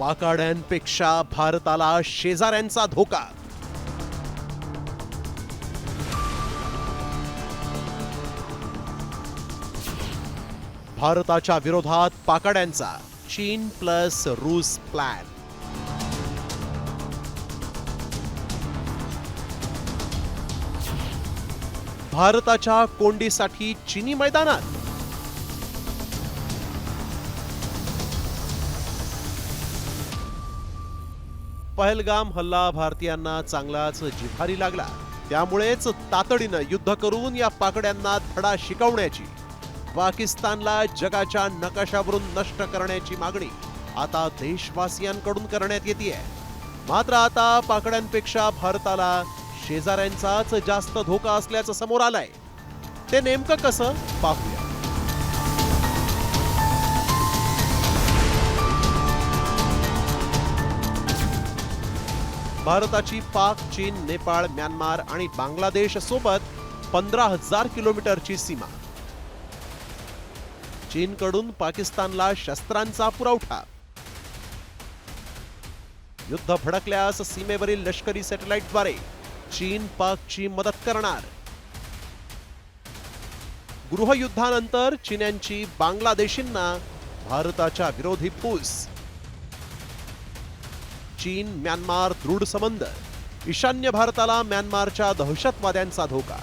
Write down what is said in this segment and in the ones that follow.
पाकाड्यांपेक्षा भारताला शेजाऱ्यांचा धोका. भारताच्या विरोधात पाकाड्यांचा. चीन प्लस रूस प्लॅन. भारताच्या कोंडीसाठी चिनी मैदानात. पहलगाम हल्ला भारतीयांना चांगलाच जिव्हारी लागला. त्यामुळेच तातडीनं युद्ध करून या पाकड्यांना धडा शिकवण्याची पाकिस्तानला जगाच्या नकाशावरून नष्ट करण्याची मागणी आता देशवासियांकडून करण्यात येते मात्र आता पाकड्यांपेक्षा भारताला शेजाऱ्यांचाच जास्त धोका असल्याचं समोर आलंय. ते नेमकं कसं पाहूया. भारताची पाक चीन नेपाळ म्यानमार आणि बांगलादेश सोबत पंधरा हजार किलोमीटरची सीमा. चीनकडून पाकिस्तानला शस्त्रांचा पुरवठा. युद्ध भडकल्यास सीमेवरील लष्करी सॅटेलाइटद्वारे चीन पाकची मदत करणार. गृहयुद्धानंतर चीन्यांची बांगलादेशींना भारताच्या विरोधी फूस. चीन म्यानमार दृढ संबंध. ईशान्य भारताला म्यानमारच्या दहशतवाद्यांचा धोका.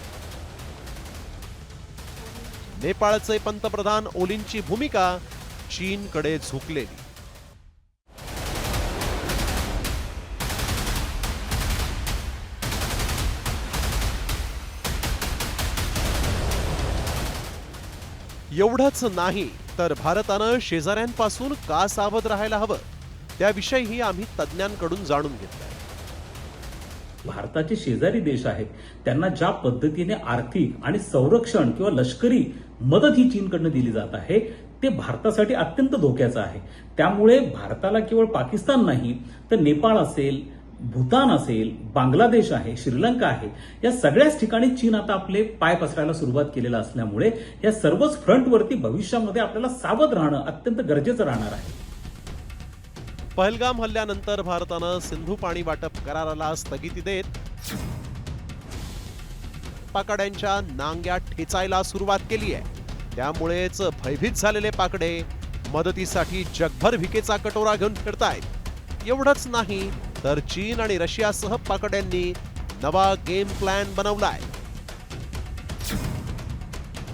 नेपाळचे पंतप्रधान ओलींची भूमिका चीनकडे झुकलेली. एवढंच नाही तर भारतानं शेजाऱ्यांपासून का सावध राहायला हवं? त्याविषयीही आम्ही तज्ज्ञांकडून जाणून घेतलं भारताचे शेजारी देश आहेत. त्यांना ज्या पद्धतीने आर्थिक आणि संरक्षण किंवा लष्करी मदत ही चीनकडनं दिली जात आहे ते भारतासाठी अत्यंत धोक्याचं आहे. त्यामुळे भारताला केवळ पाकिस्तान नाही तर नेपाळ असेल भूतान असेल बांगलादेश आहे श्रीलंका आहे या सगळ्याच ठिकाणी चीन आता आपले पाय पसरायला सुरुवात केलेला असल्यामुळे या सर्वच फ्रंटवरती भविष्यामध्ये आपल्याला सावध राहणं अत्यंत गरजेचं राहणार आहे. पहलगाम हल्ल्यानंतर भारतानं सिंधू पाणी वाटप कराराला स्थगिती देत पाकड्यांच्या नांग्या ठेचायला सुरुवात केली आहे. त्यामुळेच भयभीत झालेले पाकडे मदतीसाठी जगभर भिकेचा कटोरा घेऊन फिरतायत. एवढंच नाही तर चीन आणि रशियासह पाकड्यांनी नवा गेम प्लॅन बनवलाय.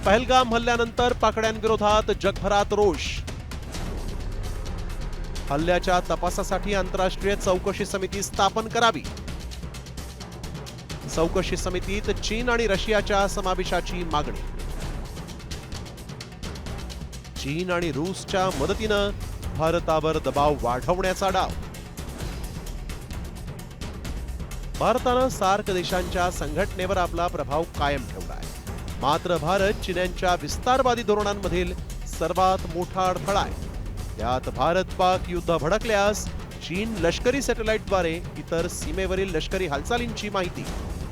पहलगाम हल्ल्यानंतर पाकड्यांविरोधात जगभरात रोष हल्ल्याच्या तपासासाठी आंतरराष्ट्रीय चौकशी समिती स्थापन करावी. चौकशी समितीत चीन आणि रशियाच्या समावेशाची मागणी. चीन आणि रूसच्या मदतीनं भारतावर दबाव वाढवण्याचा डाव. भारतानं सार्क देशांच्या संघटनेवर आपला प्रभाव कायम ठेवला आहे मात्र भारत चीनच्या विस्तारवादी धोरणांमधील सर्वात मोठा अडथळा आहे. त्यात भारत पाक युद्ध भडकल्यास चीन लष्करी सॅटेलाइटद्वारे इतर सीमेवरील लष्करी हालचालींची माहिती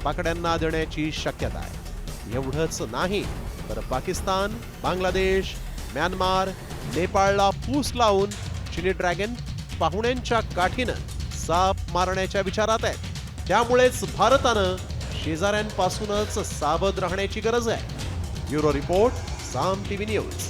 पाकड्यांना देण्याची शक्यता आहे. एवढंच नाही तर पाकिस्तान बांगलादेश म्यानमार नेपाळला फूस लावून चिनी ड्रॅगन पाहुण्यांच्या काठीनं साप मारण्याच्या विचारात आहेत. त्यामुळेच भारतानं शेजाऱ्यांपासूनच सावध राहण्याची गरज आहे. Bureau report Saam TV news.